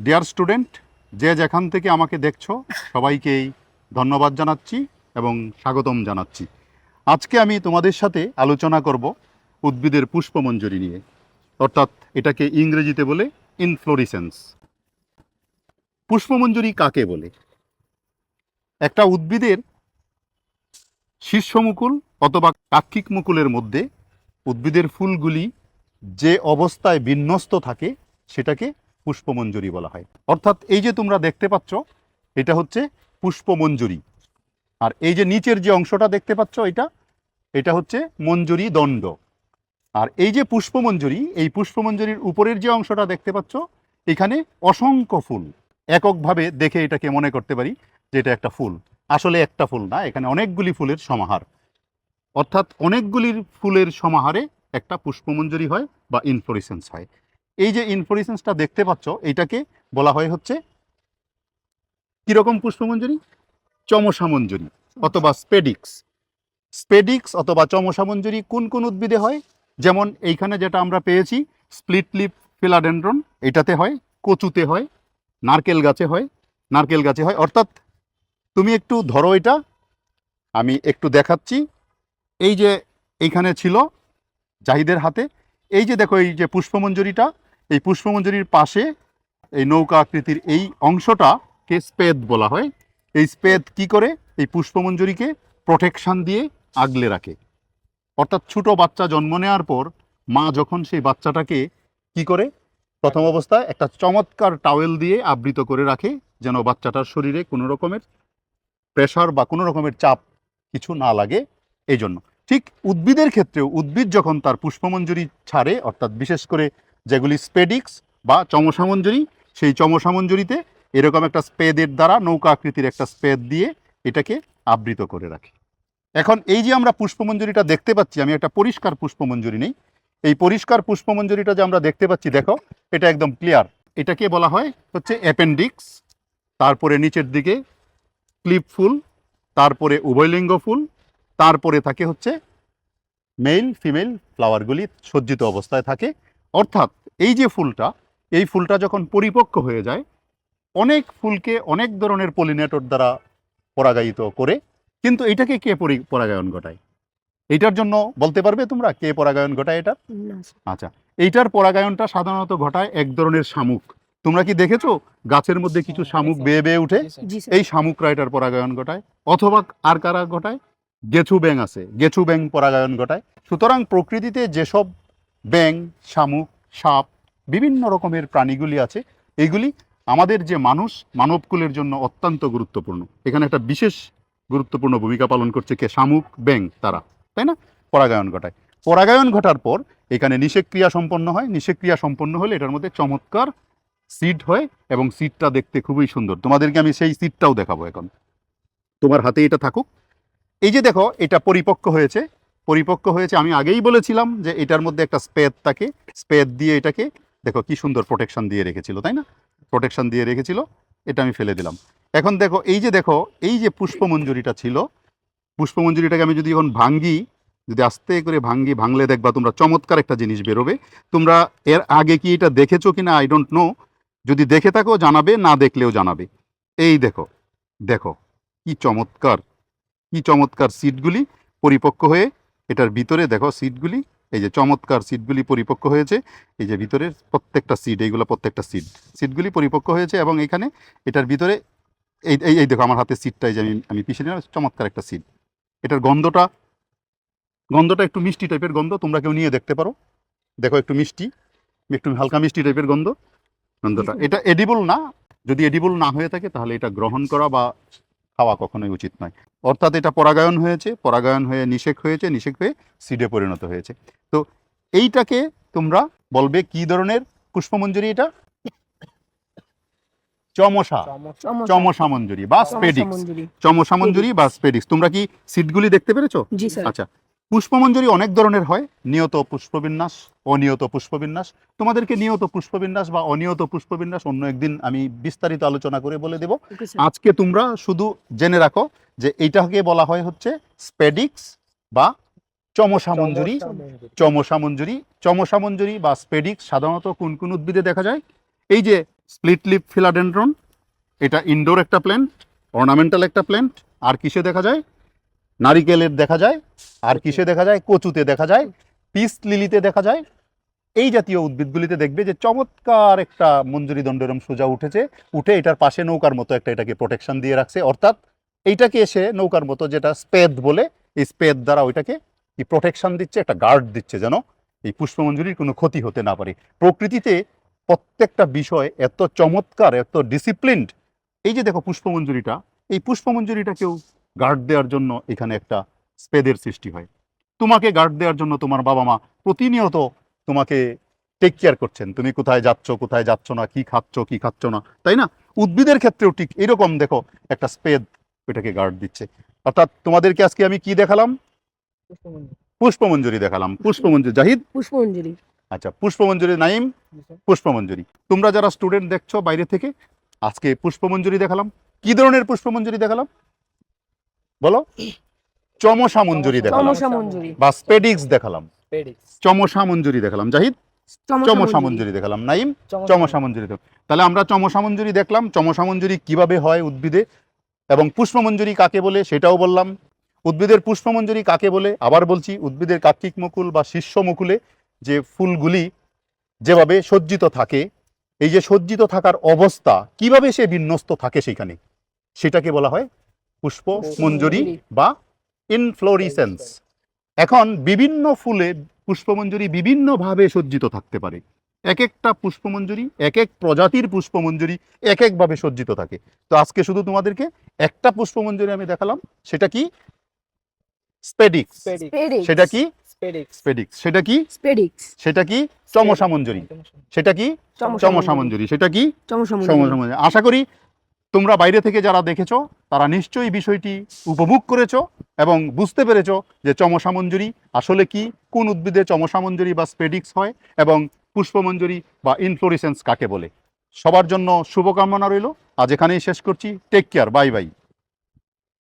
Dear student যে যেখান থেকে আমাকে দেখছ সবাইকেই ধন্যবাদ জানাচ্ছি এবং স্বাগতম জানাচ্ছি। আজকে আমি তোমাদের সাথে আলোচনা করব উদ্ভিদের পুষ্পমঞ্জরি নিয়ে। অর্থাৎ এটাকে ইংরেজিতে বলে ইনফ্লোরিসেন্স পুষ্পমঞ্জরি কাকে বলে? একটা উদ্ভিদের শীর্ষমুকুল অথবা কাক্ষিক মুকুলের মধ্যে উদ্ভিদের ফুলগুলি যে অবস্থায় বিন্যস্ত থাকে, সেটাকে পুষ্পমঞ্জরি বলা হয়। অর্থাৎ এই যে তোমরা দেখতে পাচ্ছ, এটা হচ্ছে পুষ্পমঞ্জুরি। আর এই যে নিচের যে অংশটা দেখতে পাচ্ছ এটা এটা হচ্ছে মঞ্জুরি দণ্ড। আর এই যে পুষ্পমঞ্জুরি, এই পুষ্পমঞ্জুরির উপরের যে অংশটা দেখতে পাচ্ছ, এখানে অসংখ্য ফুল। এককভাবে দেখে এটাকে মনে করতে পারি যে এটা একটা ফুল। আসলে একটা ফুল না, এখানে অনেকগুলি ফুলের সমাহার। অর্থাৎ অনেকগুলির ফুলের সমাহারে একটা পুষ্পমঞ্জুরি হয় বা ইনফ্লোরিসেন্স হয়। এই যে ইনফ্লোরিসেন্সটা দেখতে পাচ্ছ এটাকে বলা হয় হচ্ছে কীরকম পুষ্পমঞ্জরি? চমসামঞ্জরি অথবা স্পেডিক্স। স্পেডিক্স অথবা চমসামঞ্জরি কোন কোন উদ্ভিদে হয়? যেমন এইখানে যেটা আমরা পেয়েছি স্প্লিট লিপ ফিলাডেন্ড্রন এটাতে হয়, কচুতে হয়, নারকেল গাছে হয়, নারকেল গাছে হয়। অর্থাৎ তুমি একটু ধরো এটা, আমি একটু দেখাচ্ছি। এই যে এইখানে ছিল জাহিদের হাতে, এই যে দেখো এই যে পুষ্পমঞ্জরিটা এই পুষ্পমঞ্জুরির পাশে এই নৌকা আকৃতির এই অংশটাকে স্পেদ বলা হয়। এই স্পেদ কি করে? এই পুষ্পমঞ্জুরিকে প্রোটেকশান দিয়ে আগলে রাখে। অর্থাৎ ছোট বাচ্চা জন্ম নেওয়ার পর মা যখন সেই বাচ্চাটাকে কি করে? প্রথম অবস্থায় একটা চমৎকার টাওয়েল দিয়ে আবৃত করে রাখে, যেন বাচ্চাটার শরীরে কোনো রকমের প্রেশার বা কোনো রকমের চাপ কিছু না লাগে। এই জন্য। ঠিক উদ্ভিদের ক্ষেত্রেও উদ্ভিদ যখন তার পুষ্পমঞ্জুরি ছাড়ে, অর্থাৎ বিশেষ করে যেগুলি স্পেডিক্স বা চমসামঞ্জরি, সেই চমসামঞ্জরিতে এরকম একটা স্পেদের দ্বারা নৌকা আকৃতির একটা স্পেদ দিয়ে এটাকে আবৃত করে রাখে। এখন এই যে আমরা পুষ্পমঞ্জুরিটা দেখতে পাচ্ছি, আমি একটা পরিষ্কার পুষ্পমঞ্জুরি নেই। এই পরিষ্কার পুষ্পমঞ্জুরিটা যে আমরা দেখতে পাচ্ছি, দেখো, এটা একদম ক্লিয়ার। এটাকে বলা হয় হচ্ছে অ্যাপেন্ডিক্স, তারপরে নিচের দিকে ক্লিপ ফুল, তারপরে উভয়লিঙ্গ ফুল, তারপরে থাকে হচ্ছে মেল ফিমেল ফ্লাওয়ারগুলি সজ্জিত অবস্থায় থাকে। অর্থাৎ এই যে ফুলটা এই ফুলটা যখন পরিপক্ক হয়ে যায় অনেক ফুলকে অনেক ধরনের পলিনেটর দ্বারা পরাগায়িত করে কিন্তু এটাকে কে পরি- পরাগায়ন ঘটায়? এইটার জন্য বলতে পারবে তোমরা কে পরাগায়ন ঘটায় এটা? আচ্ছা এইটার পরাগায়নটা সাধারণত ঘটায় এক ধরনের শামুক। তোমরা কি দেখেছ? গাছের মধ্যে কিছু শামুক বেয়ে বেয়ে উঠে এই শামুকরা এটার পরাগায়ন ঘটায় অথবা আর কারা ঘটায়? গেছু ব্যাং আছে গেছু ব্যাং পরাগায়ন ঘটায়। সুতরাং প্রকৃতিতে যেসব ব্যাং শামুক, সাপ, বিভিন্ন রকমের প্রাণীগুলি আছে। এইগুলি আমাদের যে মানুষ মানবকুলের জন্য অত্যন্ত গুরুত্বপূর্ণ। এখানে একটা বিশেষ গুরুত্বপূর্ণ ভূমিকা পালন করছে কে? শামুক ব্যাং তারা। তাই না? পরাগায়ন ঘটায়। পরাগায়ন ঘটার পর এখানে নিষেক্রিয়া সম্পন্ন হয়। নিষেক্রিয়া সম্পন্ন হলে এটার মধ্যে চমৎকার সিড হয় এবং সিটটা দেখতে খুবই সুন্দর। তোমাদেরকে আমি সেই সিটটাও দেখাবো এখন। তোমার হাতে এটা থাকুক। এই যে দেখো, এটা পরিপক্ক হয়েছে। পরিপক্ক হয়েছে। আমি আগেই বলেছিলাম যে এটার মধ্যে একটা স্পেদ থাকে। স্পেদ দিয়ে এটাকে, দেখো কি সুন্দর প্রোটেকশন দিয়ে রেখেছিল, তাই না? প্রোটেকশন দিয়ে রেখেছিল, এটা আমি ফেলে দিলাম। এখন দেখো, এই যে দেখো, এই যে পুষ্পমঞ্জুরিটা ছিল, পুষ্পমঞ্জুরিটাকে আমি যদি এখন ভাঙ্গি, যদি আস্তে করে ভাঙ্গি, ভাঙলে দেখবা তোমরা চমৎকার একটা জিনিস বেরোবে। তোমরা এর আগে কি এটা দেখেছ কিনা আই ডোন্ট নো যদি দেখে থাকো, জানাবে, না দেখলেও জানাবে। এই দেখো দেখো, কি চমৎকার কি চমৎকার সিটগুলি পরিপক্ক হয়ে এটার ভিতরে দেখো সিটগুলি এই যে চমৎকার সিটগুলি পরিপক্ক হয়েছে, এই যে ভিতরের প্রত্যেকটা সিট এইগুলো প্রত্যেকটা সিট সিটগুলি পরিপক্ক হয়েছে এবং এখানে এটার ভিতরে, এই এই দেখো আমার হাতে সিটটাই যে আমি আমি পিছিয়ে নিলাম, চমৎকার একটা সিট এটার গন্ধটা গন্ধটা একটু মিষ্টি টাইপের গন্ধ, তোমরা কেউ নিয়ে দেখতে পারো। দেখো একটু মিষ্টি, একটু হালকা মিষ্টি টাইপের গন্ধ, গন্ধটা। এটা এডিবল না, যদি এডিবল না হয়ে থাকে, তাহলে এটা গ্রহণ করা বা খাওয়া কখনোই উচিত নয়। অর্থাৎ এটা পরাগায়ন হয়েছে পরাগায়ন হয়ে নিষেক হয়েছে নিষেক হয়ে সিডে পরিণত হয়েছে। তো এইটাকে তোমরা বলবে কি ধরনের পুষ্পমঞ্জুরি এটা? চমসা। চমসা। মঞ্জুরি বা স্পেডিক্স। চমসা মঞ্জুরি বা স্পেডিক্স। তোমরা কি সিটগুলি দেখতে পেরেছ? আচ্ছা পুষ্পমঞ্জরি অনেক ধরনের হয়। নিয়ত পুষ্পবিন্যাস অনিয়ত পুষ্পবিন্যাস। তোমাদেরকে নিয়ত পুষ্পবিন্যাস বা অনিয়ত পুষ্পবিন্যাস অন্য একদিন আমি বিস্তারিত আলোচনা করে বলে দেব। আজকে তোমরা শুধু জেনে রাখো যে এইটাকে বলা হয় হচ্ছে স্পেডিক্স বা চমসা মঞ্জুরি চমসা মঞ্জুরি চমসা মঞ্জুরি বা স্পেডিক্স সাধারণত কোন কোন উদ্ভিদে দেখা যায়? এই যে স্প্লিট লিপ ফিলাডেন্ড্রন এটা ইনডোর একটা প্ল্যান্ট অর্নামেন্টাল একটা প্ল্যান্ট আর কিসে দেখা যায়? নারিকেলের দেখা যায়, আর কিসে দেখা যায়? কচুতে দেখা যায়, পিস লিলিতে দেখা যায়। এই জাতীয় উদ্ভিদগুলিতে দেখবে যে চমৎকার একটা মঞ্জুরি দণ্ডরম সোজা উঠেছে, উঠে এটার পাশে নৌকার মতো একটা এটাকে প্রোটেকশন দিয়ে রাখছে। অর্থাৎ এইটাকে এসে নৌকার মতো যেটা স্পেদ বলে, এই স্পেদ দ্বারা ওইটাকে কি প্রোটেকশন দিচ্ছে, একটা গার্ড দিচ্ছে যেন এই পুষ্পমঞ্জুরির কোনো ক্ষতি হতে না পারে। প্রকৃতিতে প্রত্যেকটা বিষয় এত চমৎকার, এত ডিসিপ্লিনড এই যে দেখো পুষ্পমঞ্জুরিটা, এই পুষ্পমঞ্জুরিটাকেও গার্ড দেওয়ার জন্য এখানে একটা স্পেদের সৃষ্টি হয়। তোমাকে গার্ড দেওয়ার জন্য তোমার বাবা মা প্রতিনিয়ত তোমাকে টেক কেয়ার করছেন। তুমি কোথায় যাচ্ছ কোথায় যাচ্ছ না কি খাচ্ছ কি খাচ্ছ না তাই না? উদ্ভিদের ক্ষেত্রেও ঠিক এরকম দেখো একটা স্পেদ এটাকে গার্ড দিচ্ছে। অর্থাৎ তোমাদেরকে আজকে আমি কি দেখালাম? পুষ্পমঞ্জুরি। দেখালাম। পুষ্পমঞ্জুরি জাহিদ? পুষ্পমঞ্জুরি। আচ্ছা পুষ্পমঞ্জুরি নাইম পুষ্পমঞ্জুরি। তোমরা যারা স্টুডেন্ট দেখছ বাইরে থেকে আজকে পুষ্পমঞ্জুরি দেখালাম। কি ধরনের পুষ্পমঞ্জুরি দেখালাম? বলো? চমসা মঞ্জুরি দেখালাম। চমসা মঞ্জুরি। বা স্পেডিক্স দেখালাম। চমসা মঞ্জুরি দেখালাম। জাহিদ? চমসা মঞ্জুরি। দেখালাম। নাইম? চমসা মঞ্জুরি তাহলে আমরা চমসা মঞ্জুরি দেখলাম। চমসা মঞ্জুরি কীভাবে হয় উদ্ভিদে? এবং পুষ্পমঞ্জুরি কাকে বলে? সেটাও বললাম। উদ্ভিদের পুষ্পমঞ্জুরি কাকে বলে? আবার বলছি উদ্ভিদের কার্তিক মুকুল বা শীর্ষ মুকুলে যে ফুলগুলি যেভাবে সজ্জিত থাকে এই যে সজ্জিত থাকার অবস্থা কীভাবে সে বিন্যস্ত থাকে সেখানে সেটাকে বলা হয় পুষ্প মঞ্জুরি বা ইনফ্লোরিসেন্স এখন বিভিন্ন ফুলে পুষ্পমঞ্জুরি বিভিন্নভাবে সজ্জিত থাকতে পারে। এক একটা পুষ্পমঞ্জুরি এক এক প্রজাতির পুষ্পমঞ্জুরি এক একভাবে সজ্জিত থাকে। তো আজকে শুধু তোমাদেরকে একটা পুষ্পমঞ্জুরি আমি দেখালাম সেটা কি? স্পেডিক্স সেটা কি? স্পেডিক্স সেটা কি? স্পেডিক্স সেটা কি? চমসা মঞ্জুরি সেটা কি? চমসা মঞ্জুরি সেটা কি? চমসা চমসা মঞ্জুরি মঞ্জুরি আশা করি তোমরা বাইরে থেকে যারা দেখেছ, তারা নিশ্চয়ই বিষয়টি উপভোগ করেছ এবং বুঝতে পেরেছ যে চমসামঞ্জুরি আসলে কি, কোন উদ্ভিদে চমসামঞ্জুরি বা স্পেডিক্স হয় এবং পুষ্পমঞ্জুরি বা ইনফ্লোরিসেন্স কাকে বলে। সবার জন্য শুভকামনা রইল। আজ এখানেই শেষ করছি। Take care bye bye